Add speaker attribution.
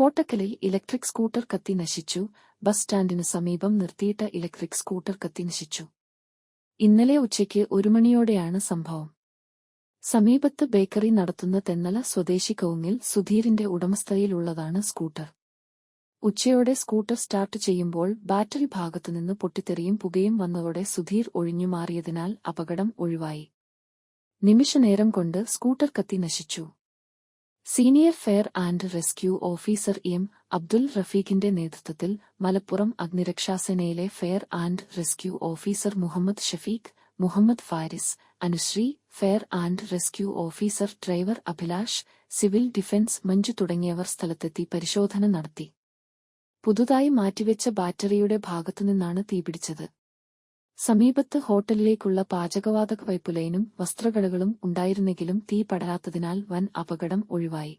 Speaker 1: കോട്ടക്കലിൽ electric scooter കത്തി നശിച്ചു. Bus സ്റ്റാൻഡിന് സമീപം നിർത്തിയിട്ട ഇലക്ട്രിക് സ്കൂട്ടർ കത്തി നശിച്ചു. ഇന്നലെ ഉച്ചയ്ക്ക് ഒരു മണിയോടെയാണ് സംഭവം. സമീപത്ത് ബേക്കറി നടത്തുന്ന തെന്നല സ്വദേശി കൗങ്ങിൽ സുധീറിന്റെ ഉടമസ്ഥതയിലുള്ളതാണ് സ്കൂട്ടർ. ഉച്ചയോടെ സ്കൂട്ടർ സ്റ്റാർട്ട് ചെയ്യുമ്പോൾ ബാറ്ററി ഭാഗത്തുനിന്ന് പൊട്ടിത്തെറിയും പുകയും വന്നതോടെ സുധീർ ഒഴിഞ്ഞുമാറിയതിനാൽ അപകടം ഒഴിവായി. നിമിഷനേരം കൊണ്ട് സ്കൂട്ടർ കത്തി നശിച്ചു. Senior fire and rescue officer M Abdul റഫീഖിന്റെ നേതൃത്വത്തിൽ Malappuram അഗ്നിരക്ഷാസേനയിലെ fire and rescue officer Muhammad Shafeeq Muhammad Faris Anushree fire and rescue officer driver Abhilash civil defence Manju തുടങ്ങിയവർ സ്ഥലത്തെത്തി പരിശോധന നടത്തി. പുതുതായി മാറ്റിവെച്ച ബാറ്ററിയുടെ ഭാഗത്തുനിന്നാണ് തീപിടിച്ചത്. സമീപത്ത് ഹോട്ടലിലേക്കുള്ള പാചകവാതക പൈപ്പ് ലൈനും വസ്ത്രകടകളും ഉണ്ടായിരുന്നെങ്കിലും തീ പടരാത്തതിനാൽ വൻ അപകടം ഒഴിവായി.